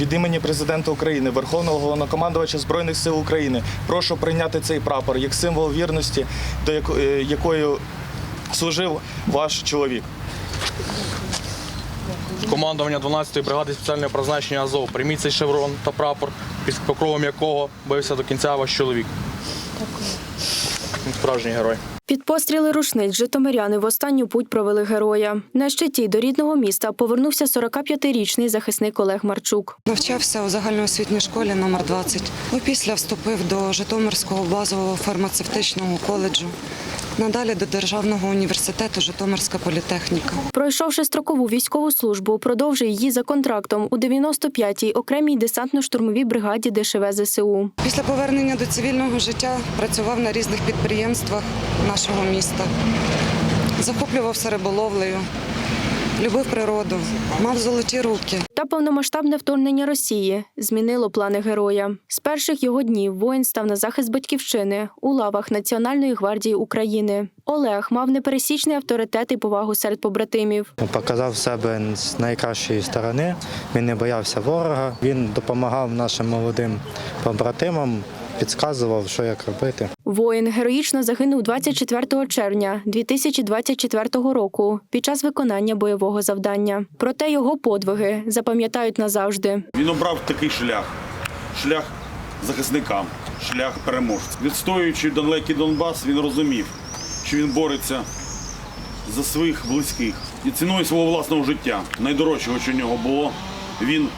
від імені президента України, Верховного Головнокомандувача Збройних сил України прошу прийняти цей прапор як символ вірності, до яко- е, якою служив ваш чоловік. Командування 12-ї бригади спеціального призначення Азов. Прийміть цей шеврон та прапор, під покровом якого бився до кінця ваш чоловік. Він Справжній герой. Під постріли рушниць житомиряни в останню путь провели героя. На щиті до рідного міста повернувся 45-річний захисник Олег Марчук. Навчався у загальноосвітній школі номер 20. Опісля вступив до Житомирського базового фармацевтичного коледжу. Надалі до Державного університету Житомирська політехніка. Пройшовши строкову військову службу, продовжує її за контрактом у 95-й окремій десантно-штурмовій бригаді ДШВ ЗСУ. Після повернення до цивільного життя працював на різних підприємствах нашого міста. Захоплювався риболовлею, любив природу, мав золоті руки. Та повномасштабне вторгнення Росії змінило плани героя. З перших його днів воїн став на захист батьківщини у лавах Національної гвардії України. Олег мав непересічний авторитет і повагу серед побратимів. Показав себе з найкращої сторони. Він не боявся ворога. Він допомагав нашим молодим побратимам, підказував, що як робити. Воїн героїчно загинув 24 червня 2024 року під час виконання бойового завдання. Проте його подвиги запам'ятають назавжди. Він обрав такий шлях шлях захисника, шлях переможця. Відстоюючи далекий Донбас, він розумів, що він бореться за своїх близьких і ціною свого власного життя, найдорожчого, що в нього було, він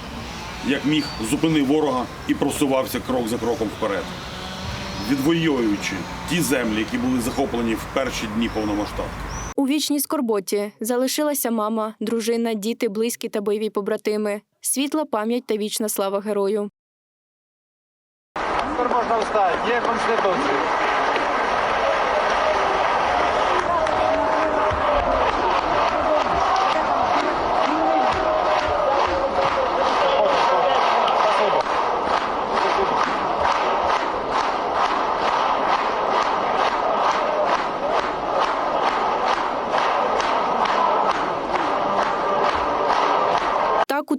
як міг зупинив ворога і просувався крок за кроком вперед, відвоюючи ті землі, які були захоплені в перші дні повномасштабки. У вічній скорботі залишилася мама, дружина, діти, близькі та бойові побратими. Світла пам'ять та вічна слава герою. Тепер можна встати. Є конституція.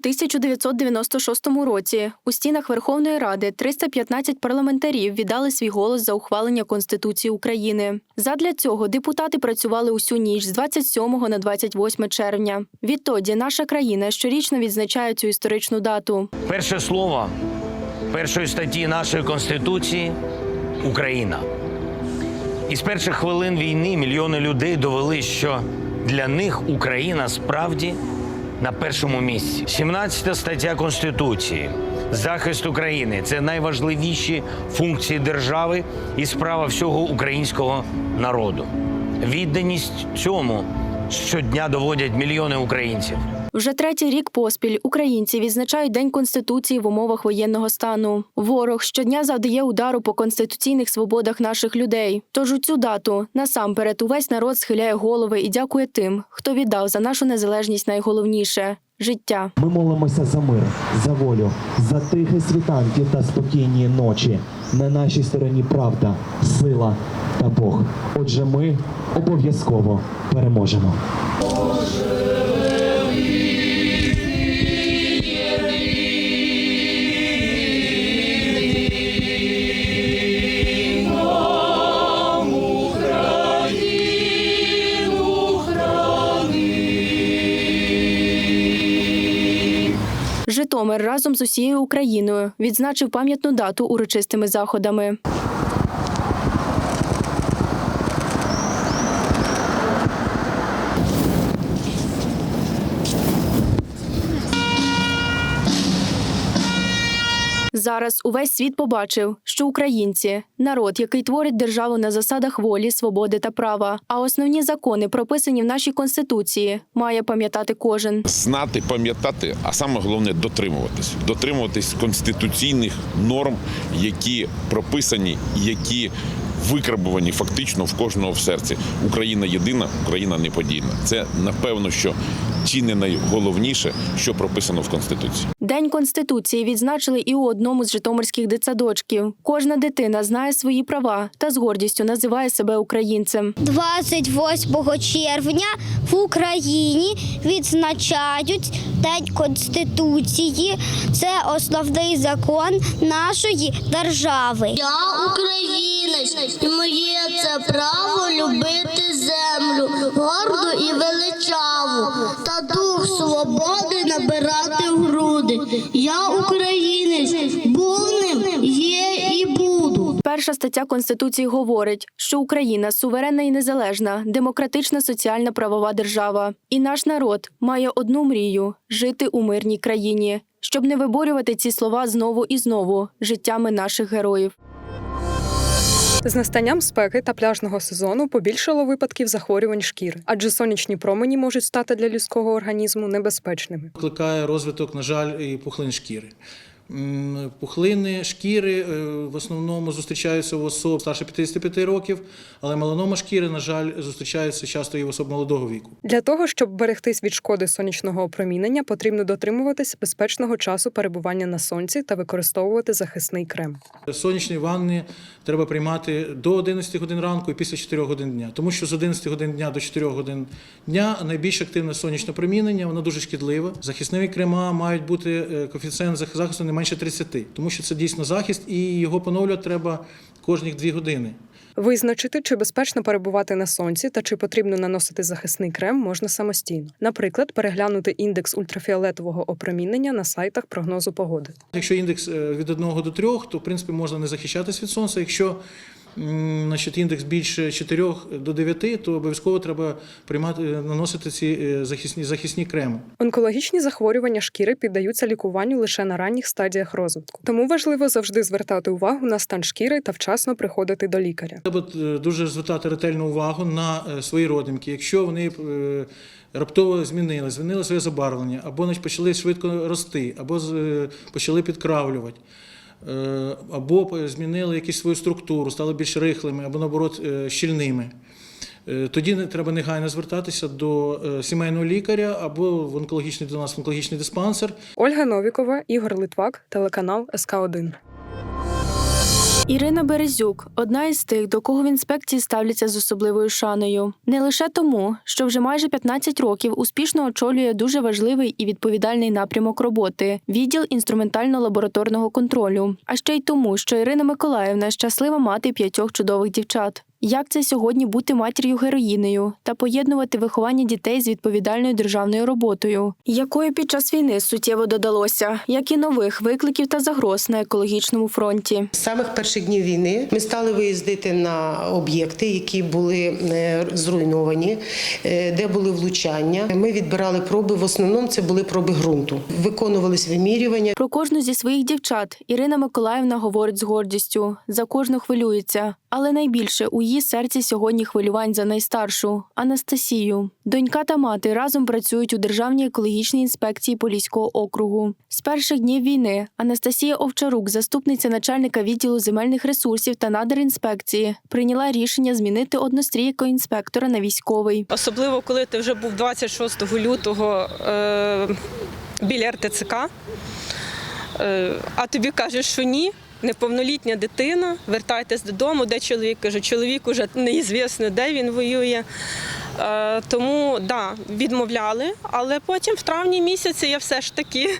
1996 році у стінах Верховної Ради 315 парламентарів віддали свій голос за ухвалення Конституції України. Задля цього депутати працювали усю ніч з 27 на 28 червня. Відтоді наша країна щорічно відзначає цю історичну дату. Перше слово першої статті нашої Конституції Україна. І з перших хвилин війни мільйони людей довели, що для них Україна справді на першому місці. 17 стаття Конституції. Захист України це найважливіші функції держави і справа всього українського народу. Відданість цьому щодня доводять мільйони українців. Вже третій рік поспіль українці відзначають День Конституції в умовах воєнного стану. Ворог щодня завдає удару по конституційних свободах наших людей. Тож у цю дату насамперед увесь народ схиляє голови і дякує тим, хто віддав за нашу незалежність найголовніше життя. Ми молимося за мир, за волю, за тихі світанки та спокійні ночі. На нашій стороні правда, сила та Бог. Отже, ми обов'язково переможемо. Разом з усією Україною відзначив пам'ятну дату урочистими заходами. Зараз увесь світ побачив, що українці народ, який творить державу на засадах волі, свободи та права. А основні закони, прописані в нашій конституції, має пам'ятати кожен. знати, пам'ятати, а саме головне дотримуватись. Дотримуватись конституційних норм, які прописані, які викарбувані фактично в кожного в серці. Україна єдина, Україна неподільна. Це напевно, що чи не найголовніше, що прописано в конституції. День конституції відзначили і у одному з житомирських дитсадочків. Кожна дитина знає свої права та з гордістю називає себе українцем. 28 червня в Україні відзначають статей Конституції. Це основний закон нашої держави. Я українець, і моє це право любити землю, горду і величаву, Перша стаття Конституції говорить, що Україна суверенна і незалежна, демократична соціальна правова держава. І наш народ має одну мрію жити у мирній країні, щоб не виборювати ці слова знову і знову життями наших героїв. З настанням спеки та пляжного сезону побільшало випадків захворювань шкіри, адже сонячні промені можуть стати для людського організму небезпечними. Викликає розвиток, на жаль, і пухлин шкіри. Пухлини шкіри е, в основному зустрічаються у особ старше 55 років, але меланома шкіри, на жаль, зустрічається часто і в особ молодого віку. Для того, щоб берегтись від шкоди сонячного опромінення, потрібно дотримуватись безпечного часу перебування на сонці та використовувати захисний крем. Сонячні ванни треба приймати до 11 годин ранку і після 4 годин дня, тому що з 11 годин дня до 4 годин дня найбільш активне сонячне промінення, воно дуже шкідливе. Захисні крема мають бути е, коефіцієнт захисту не менше 30, тому що це дійсно захист, і його поновлювати треба кожні дві години. Визначити, чи безпечно перебувати на сонці та чи потрібно наносити захисний крем, можна самостійно. Наприклад, переглянути індекс ультрафіолетового опромінення на сайтах прогнозу погоди. Якщо індекс е, від 1 до 3, то в принципі можна не захищатись від сонця. Якщо значить, індекс більше 4 до 9, то обов'язково треба приймати, наносити ці е, захисні, захисні креми. Онкологічні захворювання шкіри піддаються лікуванню лише на ранніх стадіях розвитку. Тому важливо завжди звертати увагу на стан шкіри та вчасно приходити до лікаря. Треба е, дуже звертати ретельну увагу на е, свої родимки. Якщо вони е, раптово змінили, змінили своє забарвлення, або почали швидко рости, або е, почали підкравлювати. Е, Або змінили якусь свою структуру, стали більш рихлими, або наоборот е, щільними. Е, Тоді треба негайно звертатися до сімейного лікаря або в онкологічний до нас в онкологічний диспансер. Ольга Новікова, Ігор Литвак, телеканал СК 1 Ірина Березюк одна із тих, до кого в інспекції ставляться з особливою шаною. Не лише тому, що вже майже 15 років успішно очолює дуже важливий і відповідальний напрямок роботи відділ інструментально-лабораторного контролю, а ще й тому, що Ірина Миколаївна щаслива мати п'ятьох чудових дівчат. Як це сьогодні бути матір'ю героїнею та поєднувати виховання дітей з відповідальною державною роботою, якою під час війни суттєво додалося, як і нових викликів та загроз на екологічному фронті. З самих перших днів війни ми стали виїздити на об'єкти, які були е, зруйновані, е, де були влучання. Ми відбирали проби. В основному це були проби ґрунту. Виконувались вимірювання. Про кожну зі своїх дівчат Ірина Миколаївна говорить з гордістю. За кожну хвилюється. Але найбільше у її серці сьогодні хвилювань за найстаршу Анастасію. Донька та мати разом працюють у Державній екологічній інспекції Поліського округу. З перших днів війни Анастасія Овчарук, заступниця начальника відділу земельних ресурсів та надр інспекції, прийняла рішення змінити однострійко інспектора на військовий. Особливо, коли ти вже був 26 лютого е, біля РТЦК, е, а тобі кажуть, що ні. Неповнолітня дитина, вертайтесь додому, де чоловік каже, чоловік уже неізвісно, де він воює. Е, тому да, відмовляли, але потім в травні місяці я все ж таки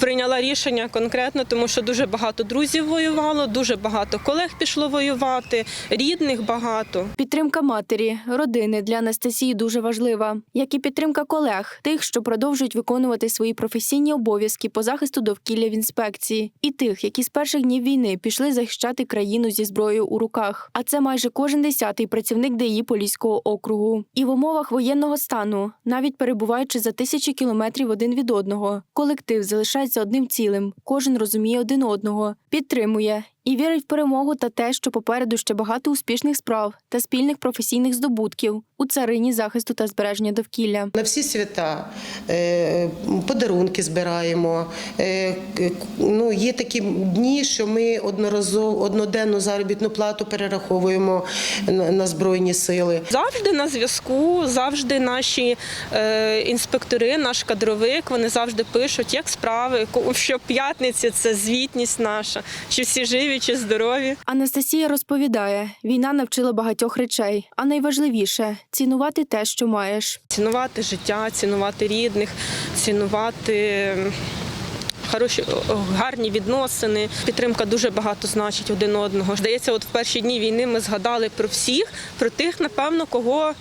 прийняла рішення конкретно, тому що дуже багато друзів воювало, дуже багато колег пішло воювати, рідних багато. Підтримка матері, родини для Анастасії дуже важлива, як і підтримка колег, тих, що продовжують виконувати свої професійні обов'язки по захисту довкілля в інспекції, і тих, які з перших днів війни пішли захищати країну зі зброєю у руках. А це майже кожен десятий працівник ДІ Поліського округу. І в умовах воєнного стану, навіть перебуваючи за тисячі кілометрів один від одного, колектив залишається одним цілим. Кожен розуміє один одного, підтримує і вірить в перемогу та те, що попереду ще багато успішних справ та спільних професійних здобутків у царині захисту та збереження довкілля. На всі свята е, подарунки збираємо. Е, Ну, є такі дні, що ми одноразово одноденну заробітну плату перераховуємо на збройні сили. Завжди на зв'язку, завжди наші е, інспектори, наш кадровик, вони завжди пишуть, як справи. Ко- Щоп'ятниці це звітність наша, чи всі живі, працюючи, здорові. Анастасія розповідає, війна навчила багатьох речей, а найважливіше цінувати те, що маєш. Цінувати життя, цінувати рідних, цінувати. Хороші гарні відносини. Підтримка дуже багато значить один одного. Здається, от в перші дні війни ми згадали про всіх, про тих, напевно, кого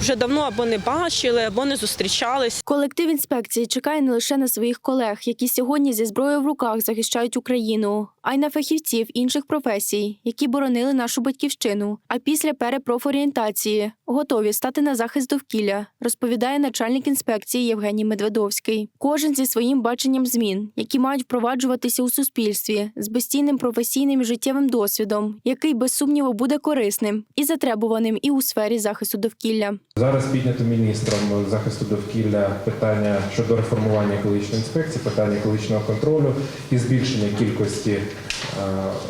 вже давно або не бачили, або не зустрічались. Колектив інспекції чекає не лише на своїх колег, які сьогодні зі зброєю в руках захищають Україну, а й на фахівців інших професій, які боронили нашу батьківщину. А після перепрофорієнтації готові стати на захист довкілля, розповідає начальник інспекції Євгеній Медведовський. Кожен зі своїм баченням змін, які мають впроваджуватися у суспільстві, з безцінним професійним і життєвим досвідом, який без сумніву буде корисним і затребуваним і у сфері захисту довкілля. Зараз піднято міністром захисту довкілля питання щодо реформування екологічної інспекції, питання екологічного контролю і збільшення кількості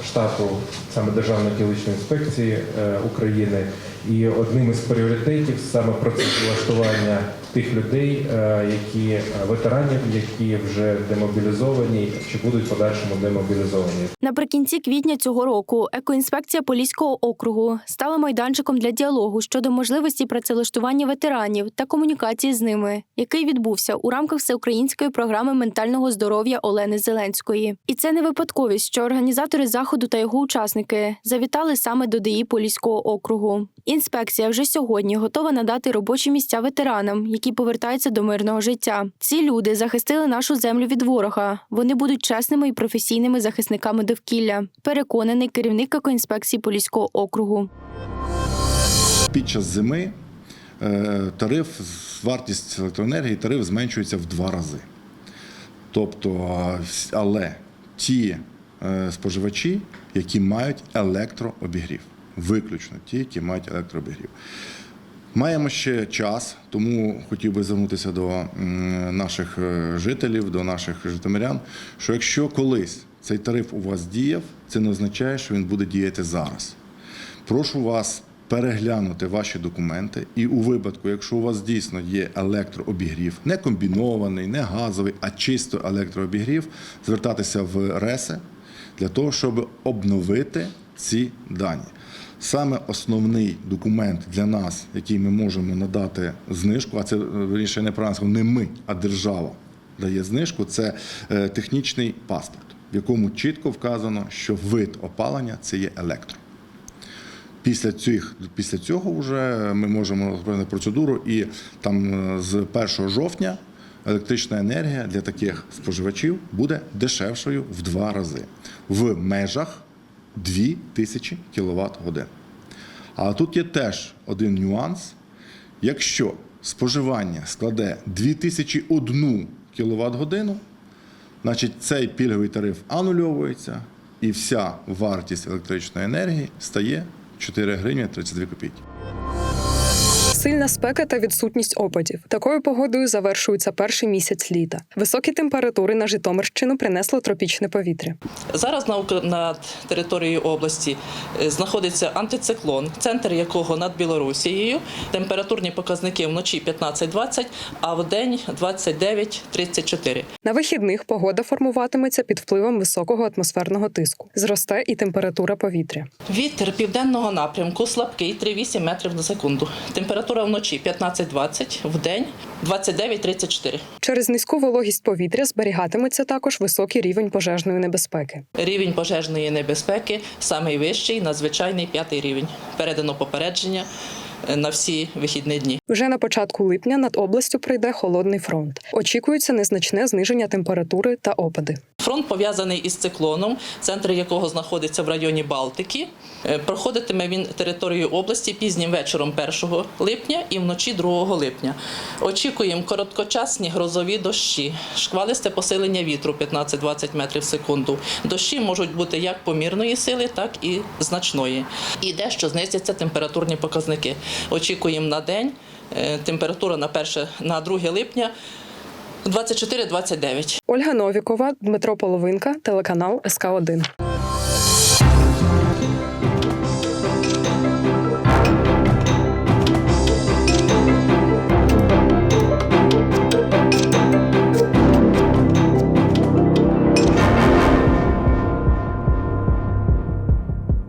штату саме Державної екологічної інспекції е, України. І одним із пріоритетів саме процес влаштування тих людей, е, які е, ветеранів, які вже демобілізовані чи будуть подальшому демобілізовані. Наприкінці квітня цього року екоінспекція Поліського округу стала майданчиком для діалогу щодо можливості працевлаштування ветеранів та комунікації з ними, який відбувся у рамках всеукраїнської програми ментального здоров'я Олени Зеленської. І це не випадковість, що організатори заходу та його учасники завітали саме до ДІ Поліського округу. Інспекція вже сьогодні готова надати робочі місця ветеранам, які повертаються до мирного життя. Ці люди захистили нашу землю від ворога. Вони будуть чесними і професійними захисниками довкілля. Переконаний керівник екоінспекції Поліського округу. Під час зими е, тариф, вартість електроенергії, тариф зменшується в два рази. Тобто, але ті е, споживачі, які мають електрообігрів, виключно ті, які мають електрообігрів. Маємо ще час, тому хотів би звернутися до наших е, жителів, до наших житомирян, що якщо колись цей тариф у вас діяв, це не означає, що він буде діяти зараз. Прошу вас переглянути ваші документи, і у випадку, якщо у вас дійсно є електрообігрів, не комбінований, не газовий, а чисто електрообігрів, звертатися в РЕСЕ для того, щоб обновити ці дані. Саме основний документ для нас, який ми можемо надати знижку, а це не правильно сказав, не ми, а держава дає знижку, це е, технічний паспорт, в якому чітко вказано, що вид опалення це є електро. Після цих після цього вже ми можемо розпочати процедуру, і там е, з 1 жовтня електрична енергія для таких споживачів буде дешевшою в два рази в межах 2000 кВт годин. А тут є теж один нюанс. Якщо споживання складе 2001 кВт годину, значить цей пільговий тариф анульовується, і вся вартість електричної енергії стає 4 гривні 32 копійки. Сильна спека та відсутність опадів. Такою погодою завершується перший місяць літа. Високі температури на Житомирщину принесло тропічне повітря. Зараз на, над територією області е, знаходиться антициклон, центр якого над Білорусією. Температурні показники вночі 15-20, а в день 29-34. На вихідних погода формуватиметься під впливом високого атмосферного тиску. Зросте і температура повітря. Вітер південного напрямку слабкий 3,8 метрів на секунду. Температура вночі 15-20, в день 29-34. Через низьку вологість повітря зберігатиметься також високий рівень пожежної небезпеки. Рівень пожежної небезпеки найвищий, надзвичайний п'ятий рівень. Передано попередження на всі вихідні дні. Вже на початку липня над областю прийде холодний фронт. Очікується незначне зниження температури та опади. Фронт пов'язаний із циклоном, центр якого знаходиться в районі Балтики. Е, Проходитиме він територією області пізнім вечором 1 липня і вночі 2 липня. Очікуємо короткочасні грозові дощі, шквалисте посилення вітру 15-20 метрів в секунду. Дощі можуть бути як помірної сили, так і значної. І дещо знизяться температурні показники. Очікуємо на день. е, Температура на 1, на 2 липня 24-29. Ольга Новікова, Дмитро Половинка, телеканал СК 1